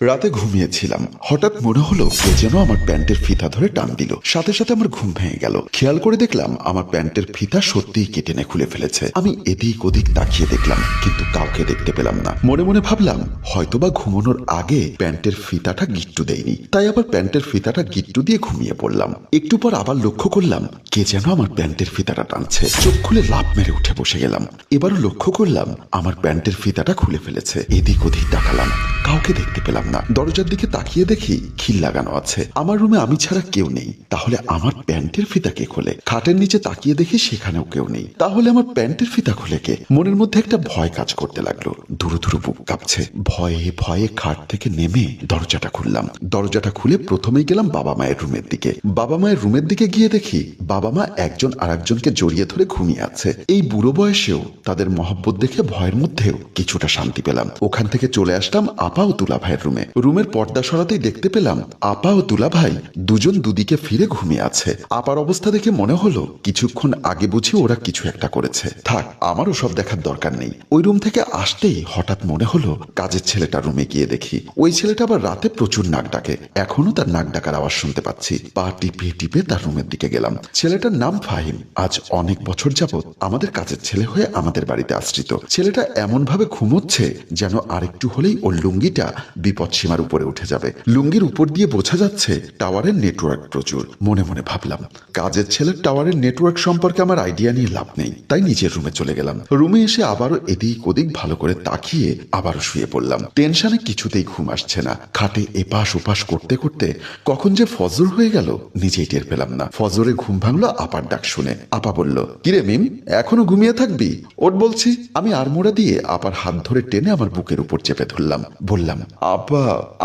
রাতে ঘুমিয়েছিলাম। হঠাৎ মনে হলো কে যেন আমার প্যান্টের ফিতা ধরে টান দিল। সাথে সাথে আমার ঘুম ভেঙে গেল। খেয়াল করে দেখলাম আমার প্যান্টের ফিতা সত্যিই কেটে নে খুলে ফেলেছে। আমি এদিক ওদিক তাকিয়ে দেখলাম, কিন্তু কাউকে দেখতে পেলাম না। মনে মনে ভাবলাম, হয়তোবা ঘুমানোর আগে প্যান্টের ফিতাটা গিট্টু দেয়নি। তাই আবার প্যান্টের ফিতাটা গিট্টু দিয়ে ঘুমিয়ে পড়লাম। একটু পর আবার লক্ষ্য করলাম, কে যেন আমার প্যান্টের ফিতাটা টানছে। চোখ খুলে লাভ মেরে উঠে বসে গেলাম। এবারও লক্ষ্য করলাম, আমার প্যান্টের ফিতাটা খুলে ফেলেছে। এদিক ওদিক তাকালাম। কাউকে দেখতে পেলাম না। দরজার দিকে তাকিয়ে দেখি খিল লাগানো আছে। আমার রুমে আমি ছাড়া কেউ নেই। তাহলে আমার প্যান্টের ফিতা কে খোলে? খাটের নিচে তাকিয়ে দেখি সেখানেও কেউ নেই। তাহলে আমার প্যান্টের ফিতা খুলে কে? মনের মধ্যে একটা ভয় কাজ করতে লাগল। ধুরু ধুরু বুক কাঁপছে। ভয়ে ভয়ে খাট থেকে নেমে দরজাটা খুললাম। দরজাটা খুলে প্রথমেই গেলাম বাবা মায়ের রুমের দিকে। বাবা মায়ের রুমের দিকে গিয়ে দেখি বাবা মা একজন আরেকজনকে জড়িয়ে ধরে ঘুমিয়ে আছে। এই বুড়ো বয়সেও তাদের মহব্বত দেখে ভয়ের মধ্যেও কিছুটা শান্তি পেলাম। ওখান থেকে চলে আসলাম আপা ও তুলা ভাইয়ের রুমে। রুমের পর্দা সরাতেই দেখতে পেলাম আপা ও তুলা ভাই দুজন দুদিকে ফিরে ঘুমিয়ে আছে। আপার অবস্থা দেখে মনে হলো কিছুক্ষণ আগে বুঝি ওরা কিছু একটা করেছে। থাক, আমারও সব দেখার দরকার নেই। ওই রুম থেকে আসতেই হঠাৎ মনে হলো কাজের ছেলেটা রুমে গিয়ে দেখি। ওই ছেলেটা আবার রাতে প্রচুর নাক ডাকে। এখনও তার নাক ডাকার আওয়াজ শুনতে পাচ্ছি। পা টিপে টিপে তার রুমের দিকে গেলাম। ছেলেটার নাম ফাহিম। আজ অনেক বছর যাবৎ আমাদের কাজের ছেলে হয়ে আমাদের বাড়িতে আশ্রিত। ছেলেটা এমন ভাবে ঘুমোচ্ছে যেন আরেকটু হলেই ওর লুঙ্গিটা বিপদ সীমার উপরে উঠে যাবে। লুঙ্গির উপর দিয়ে বোঝা যাচ্ছে টাওয়ারের নেটওয়ার্ক প্রচুর। মনে মনে ভাবলাম, কাজের ছেলের টাওয়ারের নেটওয়ার্ক সম্পর্কে আমার আইডিয়া নিয়ে লাভ নেই, তাই নিজের রুমে চলে গেলাম। রুমে এসে আবারও এদিক ওদিক ভালো করে তাকিয়ে আবারও শুয়ে পড়লাম। টেনশনে কিছুতেই ঘুম আসছে না। খাটে এপাশ ওপাশ করতে করতে কখন যে ফজর হয়ে গেল, নিজেই টের পেলাম না। ফজরে ঘুম ভাঙলো আপার ডাক শুনে। আপা বলল, কিরে মিম, এখনও ঘুমিয়ে থাকবি? ওট বলছি, আমি আড়মোড়া দিয়ে আপার হাত ধরে টেনে আমার বুকের উপর চেপে ধরলাম। বললাম, আপা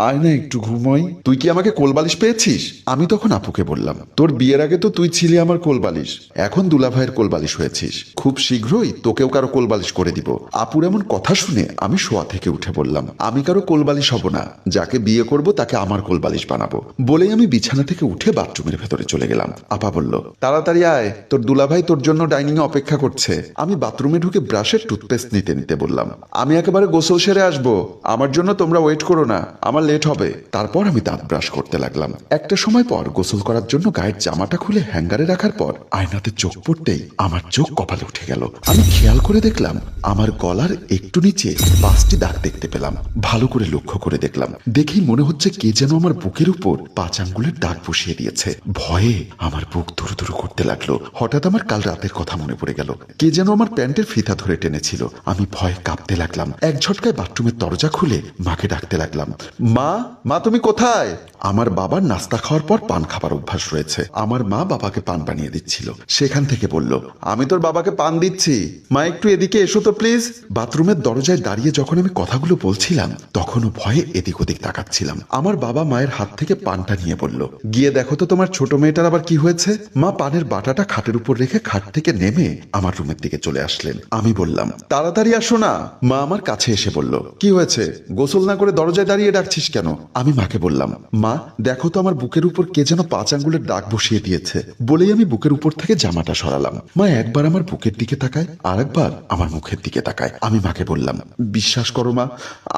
আয় না একটু ঘুমোই। তুই কি আমাকে কোলবালিশ পেয়েছিস? আমি তখন আপুকে বললাম, তোর বিয়ের আগে তো তুই ছিলি আমার কোলবালিশ। এখন দুলাভাইয়ের কোলবালিশ হয়েছিস। খুব শীঘ্রই তোকেও কারও কোলবালিশ করে দিব। আপুর এমন কথা শুনে আমি শোয়া থেকে উঠে বললাম, আমি কারও কোলবালিশ হব না। যাকে বিয়ে করব তাকে আমার কোলবালিশ বানাবো। বলেই আমি বিছানা থেকে উঠে বাথরুমের ভেতরে চলে গেলাম। আপা বলল, তাড়াতাড়ি আয়। তোর দুলাভাই তোর জন্য ডাইনিং এ অপেক্ষা করছে। আমি বাথরুমে ঢুকে ব্রাশের টুথপেস্ট নিতে নিতে বললাম, আমি একেবারে গোসল সেরে আসব। আমার জন্য তোমরা ওয়েট করো না। আমার লেট হবে। তারপর আমি দাঁত ব্রাশ করতে লাগলাম। একটা সময় পর গোসল করার জন্য গায়ের জামাটা খুলে হ্যাঙ্গারে রাখার পর আয়নাতে চোখ পড়তেই আমার চোখ কপালে উঠে গেল। আমি খেয়াল করে দেখলাম, আমার গলার একটু নিচে পাঁচটি দাগ দেখতে পেলাম। ভালো করে লক্ষ্য করে দেখলাম। দেখেই মনে হচ্ছে কে যেন আমার বুকের উপর পাঁচ আঙ্গুলের দাগ বসিয়ে দিয়েছে। ভয়ে আমার বুক ধরু ধরু করতে লাগল। হঠাৎ আমার কাল রাতের কথা মনে পড়ে গেল। কে যেন আমার প্যান্টের ফিতা ধরে টেনেছিল। আমি ভয়ে কাঁপতে লাগলাম। এক ঝটকায় বাথরুমের দরজা খুলে মাকে ডাকতে লাগলাম। মা মা তুমি কোথায়? আমার বাবার নাস্তা খাওয়ার পর পান খাবার অভ্যাস রয়েছে। আমার মা বাবাকে পান বানিয়ে দিচ্ছিল। সেখান থেকে বলল, আমি তোর বাবাকে পান দিচ্ছি। মা, একটু এদিকে এসো তো, প্লিজ। বাথরুমের দরজায় দাঁড়িয়ে যখন আমি কথাগুলো বলছিলাম, তখনও ভয়ে এদিক ওদিক তাকাচ্ছিলাম। আমার বাবা মায়ের হাত থেকে পানটা নিয়ে বলল, গিয়ে দেখো তো তোমার ছোট মেয়েটার আবার কি হয়েছে? মা পানের বাটাটা খাটের উপর রেখে খাট থেকে নেমে আমার রুমের দিকে চলে আসলেন। আমি বললাম, তাড়াতাড়ি আসো না। মা আমার কাছে এসে বলল, কি হয়েছে? গোসল না করে দরজায় দাঁড়িয়ে ডাকছিস কেন? আমি মাকে বললাম, মা, দেখো তো আমার বুকের উপর কে যেন পাঁচ আঙ্গুলের ডাক বসিয়ে দিয়েছে। বলেই আমি বুকের উপর থেকে জামাটা সরালাম। মা একবার আমার বুকের দিকে তাকায়, আর একবার আমার মুখের দিকে তাকায়। আমি মাকে বললাম, বিশ্বাস করো মা,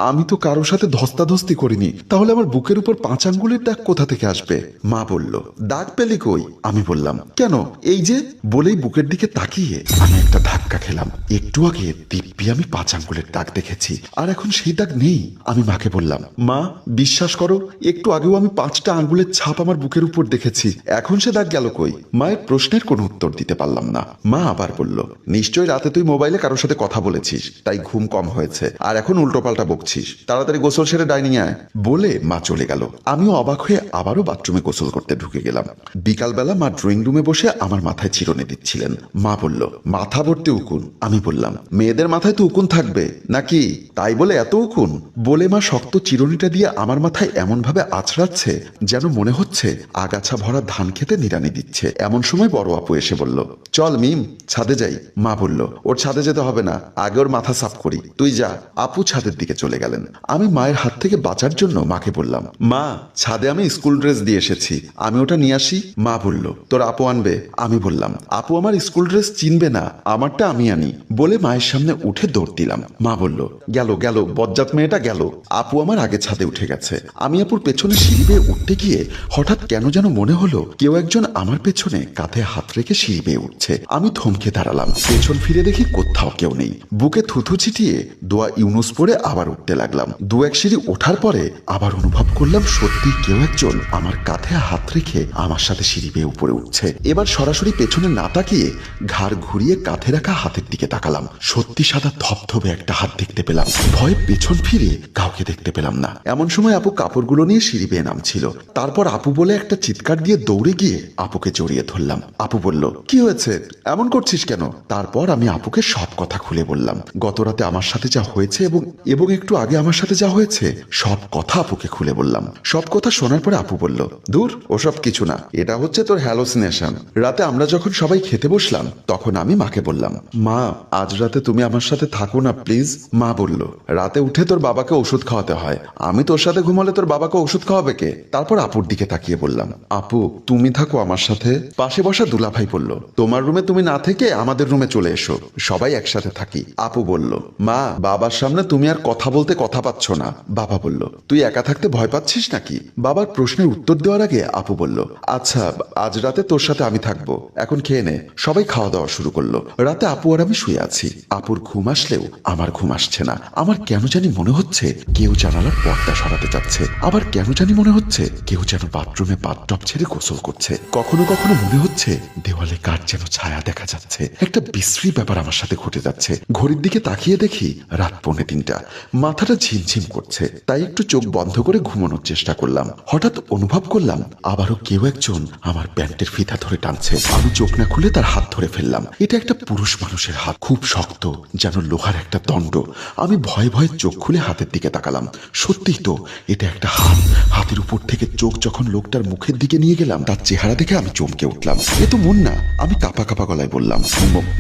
আমি তো কারোর সাথে ধস্তাধস্তি করিনি। তাহলে আমার বুকের উপর পাঁচ আঙ্গুলের ডাক কোথা থেকে আসবে? মা বলল ডাক পেলি কই? আমি বললাম, কেন? এই যে, বলেই বুকের দিকে তাকিয়ে আমি একটা ধাক্কা খেলাম। একটু আগে দিব্যি আমি পাঁচ আঙ্গুলের ডাক দেখেছি, আর এখন সেই দাগ নেই। আমি মাকে বললাম মা, বিশ্বাস করো, একটু আগেও আমি পাঁচটা আঙ্গুলের ছাপ আমার বুকের উপর দেখেছি। এখন সে দাগ গেল কই? মায়ের প্রশ্নের কোনো উত্তর দিতে পারলাম না। মা আবার বলল, নিশ্চয়ই রাতে তুই মোবাইলে কারোর সাথে কথা বলেছিস। তাই ঘুম কম হয়েছে। আর এখন উল্টোপাল্টা বকছিস। তাড়াতাড়ি গোসল সেরে ডাইনিং আয়। বলে মা চলে গেল। আমিও অবাক হয়ে আবারও বাথরুমে গোসল করতে ঢুকে গেলাম। বিকালবেলা মা ড্রয়িং রুমে বসে আমার মাথায় চিরনে দিচ্ছিলেন। মা বলল, মাথা ভর্তি উকুন। আমি বললাম, মেয়েদের মাথায় তো উকুন থাকবে। নাকি? তাই বলে এত উকুন? বলে মা শক্ত চিরুনিটা দিয়ে আমার মাথায় এমন ভাবে আছড়াচ্ছে যেন মনে হচ্ছে আগাছা ভরা ধান খেতে নিরানি দিচ্ছে। এমন সময় বড় আপু এসে বলল, চল মিম, ছাদে যাই। মা বলল, ওর ছাদে যেতে হবে না, আগে ওর মাথা সাফ করি। তুই যা। আপু ছাদের দিকে চলে গেলেন। আমি মায়ের হাত থেকে বাঁচার জন্য মাকে বললাম, মা, ছাদে আমি স্কুল ড্রেস দিয়ে এসেছি, আমি ওটা নিয়ে আসি। মা বলল, তোর আপু আনবে? আমি বললাম, আপু আমার স্কুল ড্রেস চিনবে না, আমারটা আমি আনি। বলে মায়ের সামনে উঠে দৌড় দিলাম। মা বলল, গেল গেল, বজ্জাত মেয়েটা গেল। আপু আমার আগে ছাদে উঠে গেছে। আমি আপুর পেছনে সিঁড়ি বেয়ে উঠতে গিয়ে হঠাৎ কেন যেন মনে হলো, কেউ একজন আমার পেছনে কাঁধে হাত রেখে সিঁড়ি বেয়ে উঠছে। আমি থমকে দাঁড়ালাম। পেছন ফিরে দেখি কোথাও কেউ নেই। বুকে থুথু ছিটিয়ে দোয়া ইউনুস পরে আবার উঠতে লাগলাম। দু এক সিঁড়ি ওঠার পরে আবার অনুভব করলাম সত্যি কেউ একজন আমার কাঁধে হাত রেখে আমার সাথে সিঁড়ি বেয়ে উপরে উঠছে। এবার সরাসরি পেছনে না তাকিয়ে ঘাড় ঘুরিয়ে কাঁধে রাখা হাতের দিকে তাকালাম। সত্যি সাদা ধপধপে একটা হাত দেখতে পেলাম। ভয়ে পেছন ফিরে কাউকে দেখতে পেলাম না। এমন সময় আপু কাপড়গুলো নিয়ে সিঁড়ি বেয়ে নামছিল। তারপর আপু বলে একটা চিৎকার দিয়ে দৌড়ে গিয়ে আপুকে জড়িয়ে ধরলাম। আপু বলল, কি হয়েছে? এমন করছিস কেন? তারপর আমি আপুকে সব কথা খুলে বললাম। গত রাতে আমার সাথে যা হয়েছে এবং এবং একটু আগে আমার সাথে যা হয়েছে, সব কথা আপুকে খুলে বললাম। সব কথা শোনার পরে আপু বলল, দূর, ওসব কিছু না। এটা হচ্ছে তোর হ্যালোসিনেশন। রাতে আমরা যখন সবাই খেতে বসলাম, তখন আমি মাকে বললাম, মা, আজ রাতে তুমি আমার সাথে থাকো না, প্লিজ। মা বলল, রাতে উঠে তোর বাবাকে ওষুধ খাওয়াতে হয়। আমি তোর সাথে ঘুমালে তোর বাবাকে ওষুধ খাওয়াবে কে? তারপর আপুর দিকে তাকিয়ে বললাম, আপু, তুমি থাকো আমার সাথে। পাশে বসা দুলাভাই বলল, তোমার রুমে তুমি না থেকে আমাদের রুমে চলে এসো, সবাই একসাথে থাকি। আপু বলল, মা, বাবার সামনে তুমি আর কথা বলতে কথা পাচ্ছ না। বাবা বলল, তুই একা থাকতে ভয় পাচ্ছিস নাকি? বাবার প্রশ্নের উত্তর দেওয়ার আগে আপু বলল আচ্ছা আজ রাতে তোর সাথে আমি থাকব। এখন খেয়ে নে। সবাই খাওয়া দাওয়া শুরু করল। রাতে আপু আর আমি শুয়ে আছি। আপুর ঘুম আসলেও আমার ঘুম আসছে না। আমার কেন জানি মনে হচ্ছে কেউ জানালার পর্দা সরাতে যাচ্ছে। আবার কেন জানি মনে হচ্ছে কেউ যেন বাথরুমে বাথটব ছেড়ে গোসল করছে। কখনো কখনো মনে হচ্ছে দেওয়ালে কার যেন ছায়া দেখা যাচ্ছে। একটা বিশ্রী ব্যাপার আমার সাথে ঘটে যাচ্ছে। ঘড়ির দিকে তাকিয়ে দেখি রাত পৌনে তিনটা। মাথাটা ঝিমঝিম করছে। তাই একটু চোখ বন্ধ করে ঘুমানোর চেষ্টা করলাম। হঠাৎ অনুভব করলাম আবারও কেউ একজন আমার প্যান্টের ফিতা ধরে টানছে। আমি চোখ না খুলে তার হাত ধরে ফেললাম। এটা একটা পুরুষ মানুষের হাত। খুব শক্ত, যেন লোহার একটা দণ্ড। আমি ভয়ে ভয়ে চোখ খুলে হাতের দিকে তাকালাম। সত্যিই তো, এটা একটা হাত। হাতের উপর থেকে চোখ যখন লোকটার মুখের দিকে নিয়ে গেলাম, তার চেহারা দেখে আমি চমকে উঠলাম। এ তো মুন্না, আমি কাপা কাপা গলায় বললাম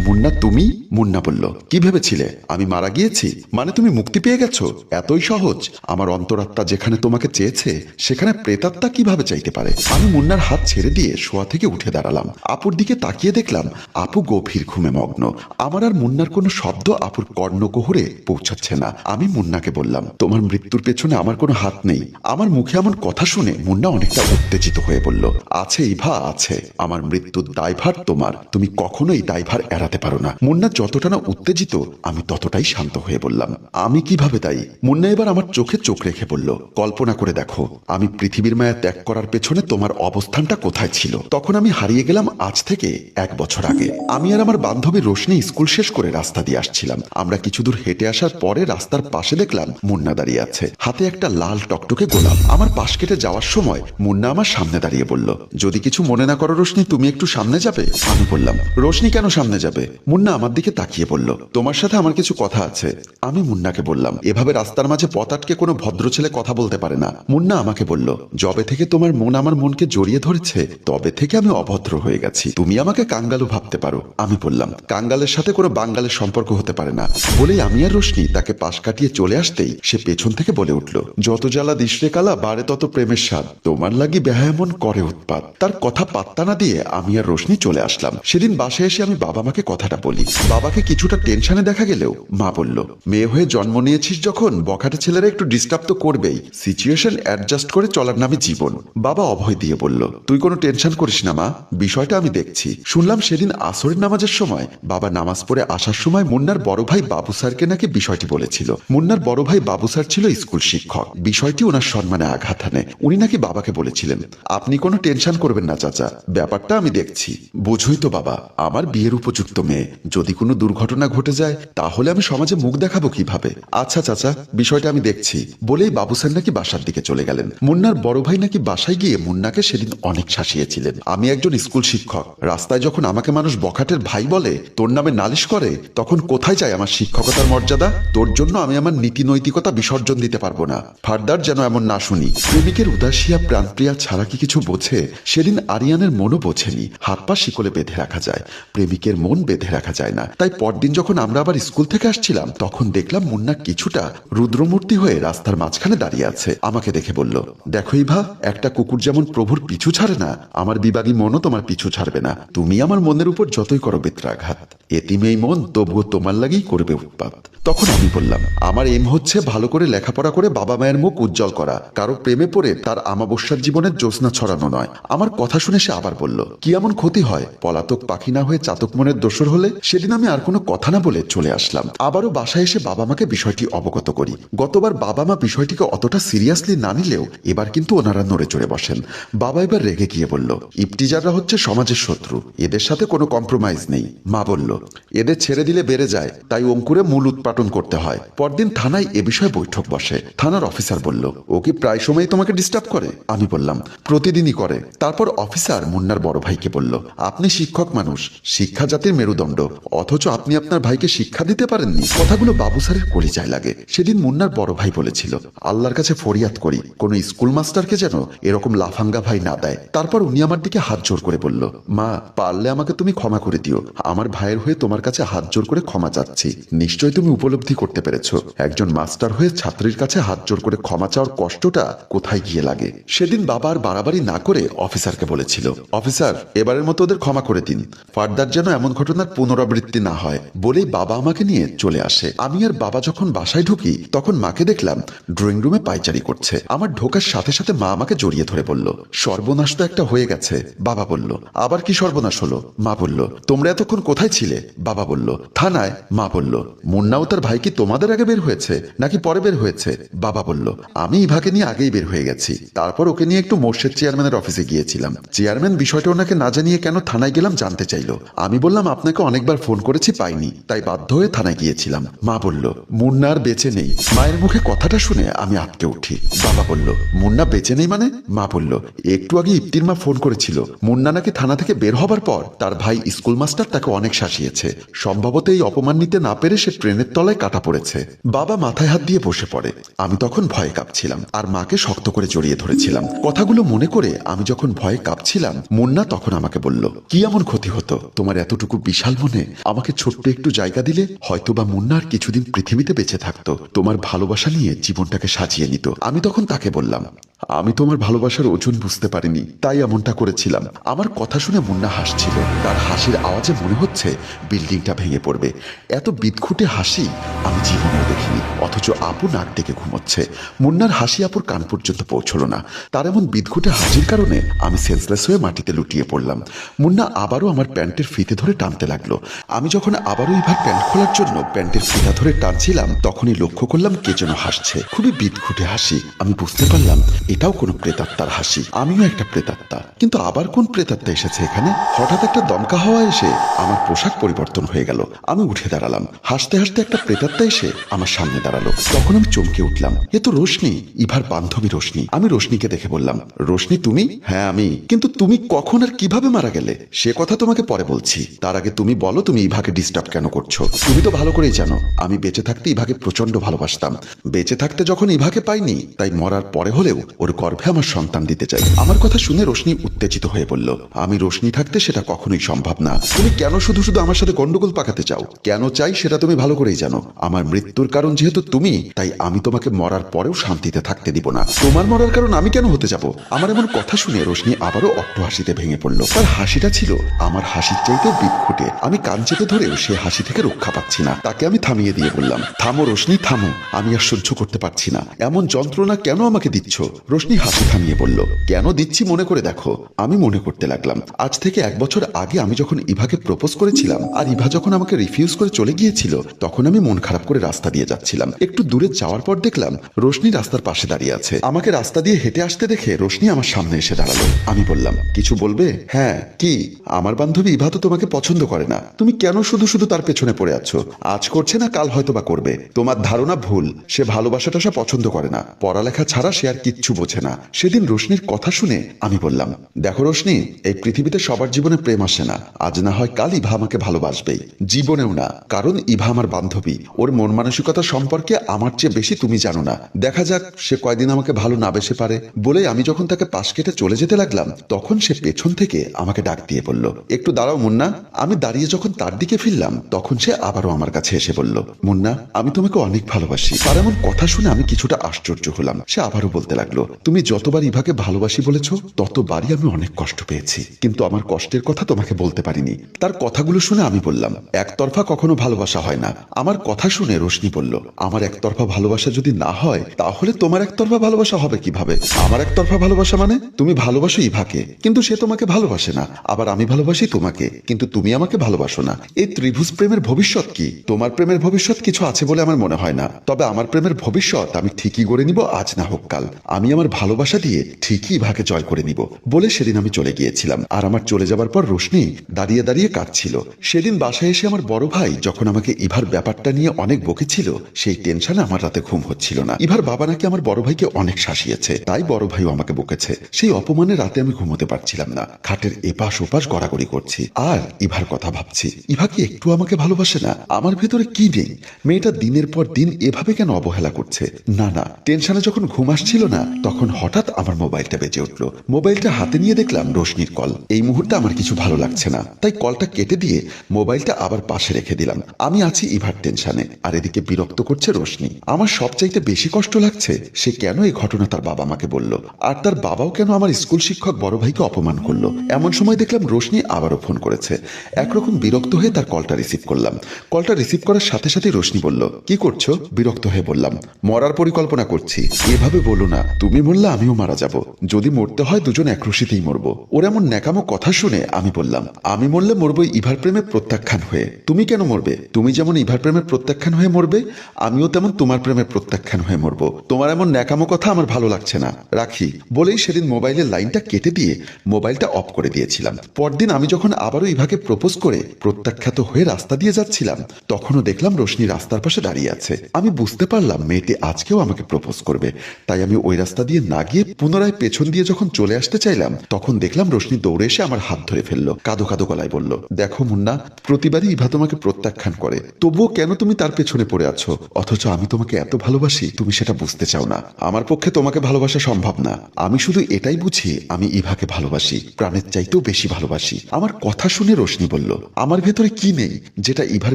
মুন্না, তুমি? মুন্না বলল, কি ভেবেছিলে? আমি মারা গিয়েছি? মানে তুমি মুক্তি পেয়ে গেছো? এতই সহজ। আমার অন্তরাত্মা যেখানে তোমাকে চেয়েছে, সেখানে প্রেতাত্মা কীভাবে চাইতে পারে? আমি মুন্নার হাত ছেড়ে দিয়ে শোয়া থেকে উঠে দাঁড়ালাম। আপুর দিকে তাকিয়ে দেখলাম, আপু গভীর ঘুমে মগ্ন। আমার আর মুন্নার কোনো শব্দ আপুর কর্ণকোহরে পৌঁছাচ্ছে না। আমি মুন্নাকে বললাম, তোমার মৃত্যুর পেছনে আমার কোনো হাত নেই। আমার মুখে এমন কথা শুনে মুন্না অনেকটা উত্তেজিত হয়ে বলল, আছে ইভা, আছে। আমার মৃত্যুর দায়ভার তোমার। তুমি কখনোই দায়ভার এড়াতে পারো না। মুন্না যতটা না উত্তেজিত, আমি ততটাই শান্ত হয়ে বললাম, আমি কীভাবে দায়ী? মুন্না এবার আমার চোখে চোখ রেখে বলল, কল্পনা করে দেখো, আমি পৃথিবীর মায়া ত্যাগ করার পেছনে তোমার অবস্থানটা কোথায় ছিল? তখন আমি হারিয়ে গেলাম আজ থেকে এক বছর আগে। আমি আর আমার বান্ধবী রোশনি স্কুল শেষ করে রাস্তা দিয়ে আসছিলাম। আমরা কিছু দূর হেঁটে আসার পরে রাস্তার পাশে দেখলাম মুন্না দাঁড়িয়ে আছে। হাতে একটা লাল টকটকে গোলাপ। আমার পাশ কেটে যাওয়ার সময় মুন্না আমার সামনে দাঁড়িয়ে বলল, যদি কিছু মনে না করো রোশনি, তুমি একটু সামনে যাবে? আমি বললাম, রোশনি কেন সামনে যাবে? মুন্না আমার দিকে তাকিয়ে বলল, তোমার সাথে আমার কিছু কথা আছে। আমি মুন্নাকে বললাম, এভাবে রাস্তার মাঝে পথ আটকে কোনো ভদ্র ছেলে কথা বলতে পারে না। মুন্না আমাকে বলল জবে থেকে তোমার মন আমার মনকে জড়িয়ে ধরেছে, তবে থেকে আমি অভদ্র হয়ে গেছি। তুমি আমাকে কাঙ্গালু ভাবতে পারো। আমি বললাম, কাঙ্গালের সাথে কোনো বাঙ্গালের সম্পর্ক হতে পারে না। বলেই আমি আর রোশনি তাকে পাশ কাটিয়ে চলে আসতেই সে পেছন থেকে বলে উঠল, যত জ্বালা দিশরে কালা, বাড়ে তত প্রেমের স্বাদ। তোমার লাগি বেহায়মন করে উৎপাত। তার কথা পাত্তা না দিয়ে আমি আর রোশনি চলে আসলাম। সেদিন বাসায় এসে আমি বাবা মাকে কথাটা বলি। বাবাকে কিছুটা টেনশনে দেখা গেলেও মা বলল, মেয়ে হয়ে জন্ম নিয়েছিস যখন, বখাটে ছেলেরা একটু ডিস্টার্ব তো করবেই। সিচুয়েশন অ্যাডজাস্ট করে চলার নামে জীবন। বাবা অভয় দিয়ে বলল, তুই কোনো টেনশন করিস না মা, বিষয়টা আমি দেখছি। শুনলাম সেদিন আসরের নামাজের সময় বাবা নামাজ পড়ে আসার সময় মুন্নার বড় ভাই বাবু স্যারকে নাকি বিষয়টি বলেছিল। মুন্নার বড় ভাই বাবু স্যার ছিল স্কুল শিক্ষক। বিষয়টি ওনার সম্মানে আঘাত হানে। উনি নাকি বাবাকে বলেছিলেন, আপনি কোনো টেনশন করবেন না, চাচা। ব্যাপারটা আমি দেখছি। বুঝুই তো, বাবা, আমার বিয়ের উপযুক্ত মেয়ে। যদি কোনো দুর্ঘটনা ঘটে যায়, তাহলে আমি সমাজে মুখ দেখাবো কীভাবে? আচ্ছা চাচা, বিষয়টা আমি দেখছি। বলেই বাবু স্যার নাকি বাসার দিকে চলে গেলেন। মুন্নার বড় ভাই নাকি বাসায় গিয়ে মুন্নাকে সেদিন অনেক শাসিয়েছিলেন। আমি একজন স্কুল শিক্ষক। রাস্তায় যখন আমাকে মানুষ বখাটের ভাই বলে, তোর নামে নালিশ করে, তখন কোথায় যায় আমার শিক্ষকতার মর্যাদা? তোর জন্য আমি আমার নীতি নৈতিকতা বিসর্জন দিতে পারব না। ফার্দার যেন এমন না শুনি। প্রেমিকের উদাসিয়া প্রাণপ্রিয়া ছাড়া কি কিছু বোঝে? সেদিন আরিয়ানের মনও বোঝেনি। হাত পা শিকলে বেঁধে রাখা যায়। প্রেমিকের মন বেঁধে রাখা যায় না। তাই পরদিন যখন আমরা আবার স্কুল থেকে আসছিলাম, তখন দেখলাম মুন্না কিছুটা রুদ্রমূর্তি হয়ে রাস্তার মাঝখানে দাঁড়িয়ে আছে। আমাকে দেখে বলল, দেখো ইভা একটা কুকুর যেমন প্রভুর পিছু ছাড়ে না, আমার বিবাগী মনও তোমার পিছু ছাড়বে না। তুমি আমার মনের উপর যতই করো বেত্রাঘাত। এতিমেই মন তবুও তোমার লাগেই করবে উৎপাত। তখন আমি বললাম, আমার এম হচ্ছে ভালো করে লেখাপড়া করে বাবা মায়ের মুখ উজ্জ্বল করা। কারও প্রেমে পড়ে তার আমাবস্যার জীবনের জ্যোৎস্না ছড়ানো নয়। আমার কথা শুনে সে আবার বলল, কি এমন ক্ষতি হয়? পলাতক পাখি না হয়ে চাতক মনের দোষর হলে সেদিন আমি আর কোনো কথা না বলে চলে আসলাম। আবারও বাসায় এসে বাবা মাকে বিষয়টি অবগত করি। গতবার বাবা মা বিষয়টিকে অতটা সিরিয়াসলি না নিলেও এবার কিন্তু ওনারা নড়ে চড়ে বসেন। বাবা এবার রেগে গিয়ে বলল, ইপটিজাররা হচ্ছে সমাজের শত্রু। এদের সাথে কোনো কম্প্রোমাইজ নেই। মা বলল, এদের ছেড়ে দিলে বেড়ে যায়। তাই অঙ্কুরে মূল উৎপাটন করতে হয়। পরদিন থানায় এ বিষয়ে বৈঠক বসে। থানার অফিসার বলল, ও কি প্রায় সময় তোমাকে ডিস্টার্ব করে? আমি বললাম, প্রতিদিনই করে। তারপর অফিসার মুন্নার বড় ভাইকে বলল, আপনি শিক্ষক মানুষ, শিক্ষা জাতির মেরুদণ্ড, অথচ আপনি আপনার ভাইকে শিক্ষা দিতে পারেননি। কথাগুলো বাবু স্যারের কলিজায় লাগে। সেদিন মুন্নার বড় ভাই বলেছিল, আল্লাহর কাছে ফরিয়াদ করি, কোন স্কুল মাস্টারকে যেন এরকম লাফাঙ্গা ভাই না দেয়। তারপর উনি আমার দিকে হাত জোর করে বলল, মা, পারলে আমাকে তুমি ক্ষমা করে দিও। আমার ভাইয়ের হয়ে তোমার কাছে হাত জোর করে ক্ষমা চাচ্ছি। নিশ্চয়ই তুমি উপলব্ধি করতে পেরেছ। একজন মাস্টার হয়ে ছাত্রীর কাছে হাত জোর করে ক্ষমা চাওয়ার কষ্টটা কোথায় গিয়ে লাগে? সেদিন বাবা আর বাড়াবাড়ি না করে অফিসারকে বলেছিল, অফিসার, এবারের মতো ওদের ক্ষমা করে দিন। ফার্দার যেন এমন ঘটনার পুনরাবৃত্তি না হয় বলেই বাবা আমাকে নিয়ে চলে আসে। আমি আর বাবা যখন বাসায় ঢুকি, তখন মাকে দেখলাম ড্রয়িং রুমে পাইচারি করছে। আমার ঢোকার সাথে সাথে মা আমাকে জড়িয়ে ধরে বলল, সর্বনাশ তো একটা হয়ে গেছে। বাবা বলল, আবার কি সর্বনাশ হলো? মা বলল, তোমরা এতক্ষণ কোথায় ছিলে? বাবা বলল, থানায়। মা বলল মুন্নাও ভাই কি তোমাদের আগে বের হয়েছে, নাকি পরে বের হয়েছে? বাবা বলল, আমি ইভাকে নিয়ে আগেই বের হয়ে গেছি। তারপর ওকে নিয়ে একটু মোর্শেদ চেয়ারম্যানের অফিসে গিয়েছিলাম। চেয়ারম্যান বিষয়টা ওনাকে না জানিয়ে কেন থানায় গেলাম জানতে চাইলো। আমি বললাম, আপনাকে অনেকবার ফোন করেছি, পাইনি। তাই বাধ্য হয়ে থানায় গিয়েছিলাম। মা বলল, মুন্না আর বেঁচে নেই। মায়ের মুখে কথাটা শুনে আমি আটকে উঠি। বাবা বলল, মুন্না বেঁচে নেই মানে? মা বলল, একটু আগে ইপ্তির মা ফোন করেছিল। মুন্না নাকি থানা থেকে বের হবার পর তার ভাই স্কুল মাস্টার তাকে অনেক শাসিয়েছে। সম্ভবত এই অপমান নিতে না পেরে সে ট্রেনের তলায় কাটা পড়েছে। বাবা মাথায় হাত দিয়ে বসে পড়ে। আমি তখন ভয়ে কাঁপছিলাম আর মাকে শক্ত করে জড়িয়ে ধরেছিলাম। কথাগুলো মনে করে আমি যখন ভয়ে কাঁপছিলাম, মুন্না তখন আমাকে বলল, কি এমন ক্ষতি হতো? তোমার এতটুকু বিশাল মনে? আমাকে ছোট্ট একটু জায়গা দিলে হয়তো বা মুন্না আর কিছুদিন পৃথিবীতে বেঁচে থাকতো। তোমার ভালোবাসা নিয়ে জীবনটাকে সাজিয়ে নিত। আমি তখন তাকে বললাম আমি তোমার ভালোবাসার ওজন বুঝতে পারিনি, তাই এমনটা করেছিলাম। আমার কথা শুনে মুন্না হাসছিল। তার হাসির আওয়াজে মনে হচ্ছে বিল্ডিংটা ভেঙে পড়বে। এত বিদঘুটে হাসি আমি জীবনেও দেখিনি, অথচ আপু নাক ডেকে ঘুমোচ্ছে। মুন্নার হাসি আপুর কান পর্যন্ত পৌঁছলো না। তার এমন বিদঘুটে হাসির কারণে আমি সেন্সলেস হয়ে মাটিতে লুটিয়ে পড়লাম। মুন্না আবারও আমার প্যান্টের ফিতে ধরে টানতে লাগল। আমি যখন আবারও এবার প্যান্ট খোলার জন্য প্যান্টের ফিতা ধরে টানছিলাম, তখনই লক্ষ্য করলাম কে যেন হাসছে। খুবই বিদঘুটে হাসি, আমি বুঝতে পারলাম এটাও কোনো প্রেতাত্মার হাসি। আমিও একটা প্রেতাত্মা। কিন্তু আবার কোন প্রেতাত্মা এসেছে এখানে? হঠাৎ একটা দমকা হাওয়া এসে আমার পোশাক পরিবর্তন হয়ে গেল। আমি উঠে দাঁড়ালাম। হাসতে হাসতে একটা প্রেতাত্মা এসে আমার সামনে দাঁড়াল। তখন আমি চমকে উঠলাম। এ তো রোশনি, ইভার বান্ধবী রোশনি। আমি রোশনিকে দেখে বললাম, রোশনি, তুমি? হ্যাঁ আমি। কিন্তু তুমি কখন আর কীভাবে মারা গেলে? সে কথা তোমাকে পরে বলছি। তার আগে তুমি বলো, তুমি ইভাকে ডিস্টার্ব কেন করছ? তুমি তো ভালো করেই জানো, আমি বেঁচে থাকতে ইভাকে প্রচণ্ড ভালোবাসতাম। বেঁচে থাকতে যখন ইভাকে পাইনি, তাই মরার পরে হলেও ওর গর্ভে আমার সন্তান দিতে চাই। আমার কথা শুনে রোশনি উত্তেজিত হয়ে বলল, আমি রোশনি থাকতে সেটা কখনোই সম্ভব না। তুমি কেন শুধু শুধু আমার সাথে গন্ডগোল পাকাতে চাও? কেন চাই সেটা তুমি ভালো করেই জানো। আমার মৃত্যুর কারণ যেহেতু তুমি, তাই আমি তোমাকে মরার পরেও শান্তিতে থাকতে দিব না। তোমার মরার কারণ আমি কেন হতে যাব? আমার এমন কথা শুনে রোশনি আবারও অট্ট হাসিতে ভেঙে পড়ল। তার হাসিটা ছিল, আমার হাসির চাইতে বিক্ষুটে। আমি কান চেপে ধরেও সে হাসি থেকে রক্ষা পাচ্ছি না। তাকে আমি থামিয়ে দিয়ে বললাম, থামো রোশনি, থামো। আমি আর সহ্য করতে পারছি না। এমন যন্ত্রণা কেন আমাকে দিচ্ছ? রোশনি হাসি থামিয়ে বলল, কেন দিচ্ছি মনে করে দেখো, আমি মনে করতে লাগলাম। আজ থেকে এক বছর আগে আমি যখন ইভাকে প্রপোজ করেছিলাম, আর ইভা যখন আমাকে রিফিউজ করে চলে গিয়েছিল, তখন আমি মন খারাপ করে রাস্তা দিয়ে যাচ্ছিলাম। একটু দূরে যাওয়ার পর দেখলাম, রোশনি রাস্তার পাশে দাঁড়িয়ে আছে। আমাকে রাস্তা দিয়ে হেঁটে আসতে দেখে রোশনি আমার সামনে এসে দাঁড়াল। আমি বললাম, কিছু বলবে? হ্যাঁ কি? আমার বান্ধবী ইভা তো তোমাকে পছন্দ করে না। তুমি কেন শুধু শুধু তার পেছনে পড়ে আছো? আজ করছে না, কাল হয়তো বা করবে। তোমার ধারণা ভুল। সে ভালোবাসাটা সে পছন্দ করে না। পড়ালেখা ছাড়া সে আর কিচ্ছু বোঝে না। সেদিন রোশনির কথা শুনে আমি বললাম, দেখো রোশনি, এই পৃথিবীতে সবার জীবনে প্রেম আসে না। আজ না হয় কাল ইভা আমাকে ভালোবাসবেই। জীবনেও না, কারণ ইভা আমার বান্ধবী। ওর মন মানসিকতা সম্পর্কে আমার চেয়ে বেশি তুমি জানো না। দেখা যাক সে কয়দিন আমাকে ভালো না বেসে পারে। বলে আমি যখন তাকে পাশ কেটে চলে যেতে লাগলাম, তখন সে পেছন থেকে আমাকে ডাক দিয়ে বলল, একটু দাঁড়াও মুন্না, আমি দাঁড়িয়ে যখন তার দিকে ফিরলাম, তখন সে আবারও আমার কাছে এসে বলল, মুন্না, আমি তোমাকে অনেক ভালোবাসি। তার এমন কথা শুনে আমি কিছুটা আশ্চর্য হলাম। সে আবারও বলতে লাগল তুমি যতবার ইভাকে ভালোবাসি বলেছ ততবারই আমি অনেক কষ্ট পেয়েছি। কিন্তু আমার কষ্টের কথা তোমাকে বলতে পারিনি। তার কথাগুলো শুনে আমি বললাম, একতরফা কখনো ভালোবাসা হয় না। আমার কথা শুনে রোশনি বলল, আমার একতরফা ভালোবাসা যদি না হয়, তাহলে তোমার একতরফা ভালোবাসা হবে কীভাবে? আমার একতরফা ভালোবাসা মানে তুমি ভালোবাসো ইভাকে, কিন্তু সে তোমাকে ভালোবাসে না। আবার আমি ভালোবাসি তোমাকে, কিন্তু তুমি আমাকে ভালোবাসো না। এই ত্রিভুজ প্রেমের ভবিষ্যৎ কি? তোমার প্রেমের ভবিষ্যৎ কিছু আছে বলে আমার মনে হয় না। তবে আমার প্রেমের ভবিষ্যৎ আমি ঠিকই গড়ে নিব আজ না হোক কাল। আমি আমার ভালোবাসা দিয়ে ঠিকই ইভাকে জয় করে নিব বলে সেদিন আমি চলে গিয়েছিলাম। আর আমার চলে যাবার পর রোশনি দাঁড়িয়ে দাঁড়িয়ে কাঁদছিল। সেদিন বাসায় এসে আমার বড় ভাই যখন আমাকে ইভার ব্যাপারটা নিয়ে অনেক বকেছিল, সেই টেনশনে আমার রাতে ঘুম হচ্ছিল না। ইভার বাবা নাকি আমার বড় ভাইকে অনেক শাসিয়েছে, তাই বড় ভাইও আমাকে বকেছে। সেই অপমানে রাতে আমি ঘুমোতে পারছিলাম না। খাটের এপাশ ওপাশ গড়াগড়ি করছি। আর ইভার কথা ভাবছি, ইভা কি একটু আমাকে ভালোবাসে না? আমার ভেতরে কি নেই? মেয়েটা দিনের পর দিন এভাবে কেন অবহেলা করছে? না না, টেনশনে যখন ঘুম আসছিল না তখন হঠাৎ আমার মোবাইলটা বেজে উঠল। মোবাইলটা হাতে নিয়ে দেখলাম রোশনির কল। এই মুহূর্তে আমার কিছু ভালো লাগছে না। তাই কলটা কেটে দিয়ে মোবাইলটা আবার পাশে রেখে দিলাম। আমি আছি ইভার টেনশনে, আর এদিকে বিরক্ত করছে রোশনি আমার সবচাইতে বেশি কষ্ট লাগছে, সে কেন এই ঘটনা তার বাবা মাকে বলল, আর তার বাবাও কেন আমার স্কুল শিক্ষক বড় ভাইকে অপমান করল? এমন সময় দেখলাম রোশনি আবারও ফোন করেছে। একরকম বিরক্ত হয়ে তার কলটা রিসিভ করলাম। কলটা রিসিভ করার সাথে সাথে রোশনি বলল, কি করছ? বিরক্ত হয়ে বললাম, মরার পরিকল্পনা করছি। এভাবে বলো না তুমি মরলে আমিও মারা যাব। যদি মরতে হয় দুজন একরশিতেই মরবো। ওর এমন ন্যাকামো কথা শুনে আমি বললাম, আমি মরলে মরবো ইভার প্রেমে প্রত্যাখ্যান হয়ে। তুমি কেন মরবে? তুমি যেমন ইভার প্রেমে প্রত্যাখ্যান হয়ে মরবে, আমিও তেমন তোমার প্রেমে প্রত্যাখ্যান হয়ে মরবো। তোমার এমন ন্যাকামো কথা আমার ভালো লাগছে না। রাখি, বলেই সেদিন মোবাইলের লাইনটা কেটে দিয়ে মোবাইলটা অফ করে দিয়েছিলাম। পরদিন আমি যখন আবারও ইভাকে প্রপোজ করে প্রত্যাখ্যাত হয়ে রাস্তা দিয়ে যাচ্ছিলাম, তখনও দেখলাম রোশনি রাস্তার পাশে দাঁড়িয়ে আছে। আমি বুঝতে পারলাম মেয়েটি আজকেও আমাকে প্রপোজ করবে, তাই আমি ওই রাস্তা দিয়ে না গিয়ে পুনরায় পেছন দিয়ে যখন চলে আসতে চাইলাম, তখন দেখলাম রোশনি দৌড়ে এসে আমার হাত ধরে ফেলল, কাদো কাদো গলায় বলল, দেখো মুন্না, প্রতিবারই ইভা তোমাকে প্রত্যাখ্যান করে, তবুও কেন তুমি তার পেছনে পড়ে আছো? অথচ আমি তোমাকে এত ভালোবাসি, তুমি সেটা বুঝতে চাও না। আমার পক্ষে তোমাকে ভালোবাসা সম্ভব না। আমি শুধু এটাই বুঝি, আমি ইভাকে ভালোবাসি, প্রাণের চাইতেও বেশি ভালোবাসি। আমার কথা শুনে রোশনি বলল, আমার ভেতরে কি নেই? যেটা ইভার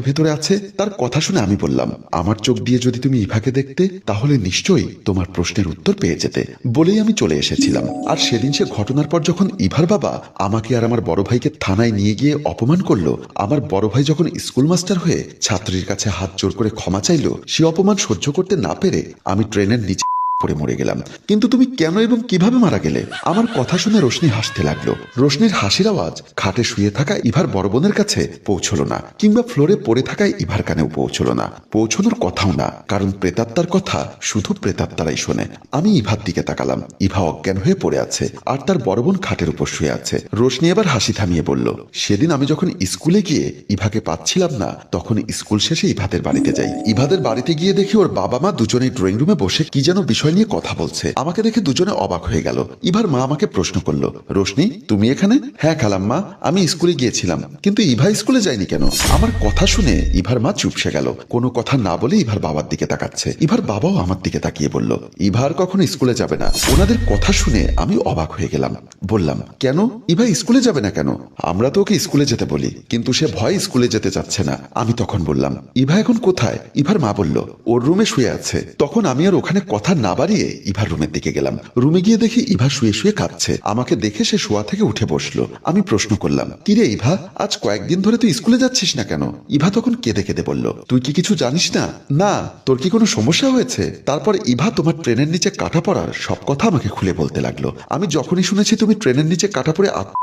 ভেতরে আছে, তার কথা শুনে আমি বললাম, আমার চোখ দিয়ে যদি তুমি ইভাকে দেখতে, তাহলে নিশ্চয়ই তোমার প্রশ্নের উত্তর পেয়ে যেতে। বলেই আমি চলে এসেছিলাম। আর সেদিন সে ঘটনার পর যখন ইভার বাবা আমাকে আর আমার বড় ভাইকে থানায় নিয়ে গিয়ে অপমান করল, আমার বড় ভাই যখন স্কুল মাস্টার হয়ে ছাত্রীর কাছে হাত জোর করে ক্ষমা চাইল, সে অপমান সহ্য করতে না পেরে আমি ট্রেনের নিচে পড়ে মরে গেলাম। কিন্তু তুমি কেন এবং কীভাবে মারা গেলে? আমার কথা শুনে রোশনি হাসতে লাগল। রোশনির হাসির আওয়াজ খাটে শুয়ে থাকা ইভার বড় বোনের কাছে পৌঁছলো না, কিংবা ফ্লোরে পড়ে থাকায় ইভার কানেও পৌঁছলো না। পৌঁছনোর কথাও না, কারণ প্রেতাত্মার কথা শুধু প্রেতাত্মারাই শোনে। আমি ইভার দিকে তাকালাম। ইভা অজ্ঞান হয়ে পড়ে আছে, আর তার বড় বোন খাটের উপর শুয়ে আছে। রোশনি এবার হাসি থামিয়ে বলল, সেদিন আমি যখন স্কুলে গিয়ে ইভাকে পাচ্ছিলাম না, তখন স্কুল শেষে ইভাদের বাড়িতে যাই। ইভাদের বাড়িতে গিয়ে দেখি ওর বাবা মা দুজনেই ড্রয়িং রুমে বসে কি যেন বিষয় নিয়ে কথা বলছে। আমাকে দেখে দুজনে অবাক হয়ে গেল। ইভার মা আমাকে প্রশ্ন করল, রোশনি, তুমি এখানে? হ্যাঁ খালাম্মা, আমি স্কুলে গিয়েছিলাম। কিন্তু ইভা স্কুলে যায়নি কেন? আমার কথা শুনে ইভার মা চুপসে গেল। কোনো কথা না বলে ইভার বাবার দিকে তাকাচ্ছে। ইভার বাবাও আমার দিকে তাকিয়ে বলল, ইভার কখনো স্কুলে যাবে না? ওনাদের কথা শুনে আমি অবাক হয়ে গেলাম। বললাম, কেন? ইভা স্কুলে যাবে না কেন? আমরা তো ওকে স্কুলে যেতে বলি, কিন্তু সে ভয় স্কুলে যেতে চাচ্ছে না। আমি তখন বললাম, ইভা এখন কোথায়? ইভার মা বলল, ওর রুমে শুয়ে আছে। তখন আমি আর ওখানে কথা না বাড়িয়ে ইভার রুমের দিকে গেলাম। রুমে গিয়ে দেখি ইভা শুয়ে শুয়ে কাঁদছে। আমাকে দেখে সে শোয়া থেকে উঠে বসল। আমি প্রশ্ন করলাম কিরে ইভা, আজ কয়েকদিন ধরে তুই স্কুলে যাচ্ছিস না কেন? ইভা তখন কেঁদে কেঁদে বলল, তুই কি কিছু জানিস না? না, তোর কি কোনো সমস্যা হয়েছে? তারপর ইভা তোমার ট্রেনের নিচে কাটা পড়ার সব কথা আমাকে খুলে বলতে লাগল। আমি যখনই শুনেছি তুমি ট্রেনের নিচে কাটা পড়ে আত্ম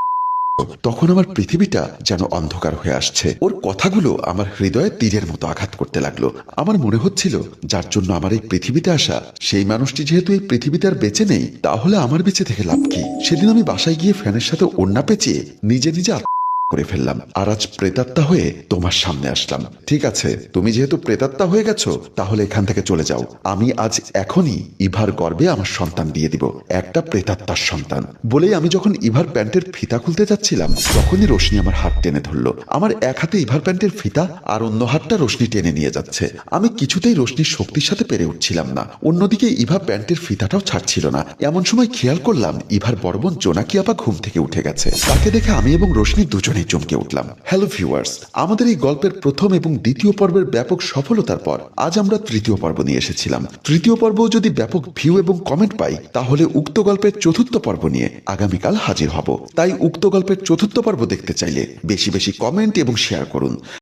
তখন আমার পৃথিবীটা যেন অন্ধকার হয়ে আসছে। ওর কথাগুলো আমার হৃদয়ে তীরের মতো আঘাত করতে লাগল। আমার মনে হচ্ছিল, যার জন্য আমার এই পৃথিবীতে আসা সেই মানুষটি যেহেতু এই পৃথিবীতে আর বেঁচে নেই, তাহলে আমার বেঁচে থেকে লাভ কি? সেদিন আমি বাসায় গিয়ে ফ্যানের সাথে ওড়না পেঁচিয়ে নিজে নিজে করে ফেললাম। আর আজ প্রেতাত্মা হয়ে তোমার সামনে আসলাম। ঠিক আছে, তুমি যেহেতু প্রেতাত্মা হয়ে গেছো, তাহলে এখান থেকে চলে যাও। আমি আজ এখনই ইভার গর্বে আমার সন্তান দিয়ে দিব, একটা প্রেতাত্মার সন্তান। বলেই আমি যখন ইভার প্যান্টের ফিতা খুলতে যাচ্ছিলাম, তখনই রোশনি আমার হাত টেনে ধরলো। আমার এক হাতে ইভার প্যান্টের ফিতা, আর অন্য হাতটা রোশনি টেনে নিয়ে যাচ্ছে। আমি কিছুতেই রোশনির শক্তির সাথে পেরে উঠছিলাম না। অন্যদিকে ইভা প্যান্টের ফিতাটাও ছাড়ছিল না। এমন সময় খেয়াল করলাম, ইভার বড় বোন জোনাকি আপা ঘুম থেকে উঠে গেছে। তাকে দেখে আমি এবং রোশনি দুজনেই চমকে উঠলাম। হ্যালো ভিউয়ার্স আমাদের এই গল্পের প্রথম এবং দ্বিতীয় পর্বের ব্যাপক সফলতার পর আজ আমরা তৃতীয় পর্ব নিয়ে এসেছিলাম। তৃতীয় পর্ব যদি ব্যাপক ভিউ এবং কমেন্ট পাই, তাহলে উক্ত গল্পের চতুর্থ পর্ব নিয়ে আগামীকাল হাজির হব। তাই উক্ত গল্পের চতুর্থ পর্ব দেখতে চাইলে বেশি বেশি কমেন্ট এবং শেয়ার করুন।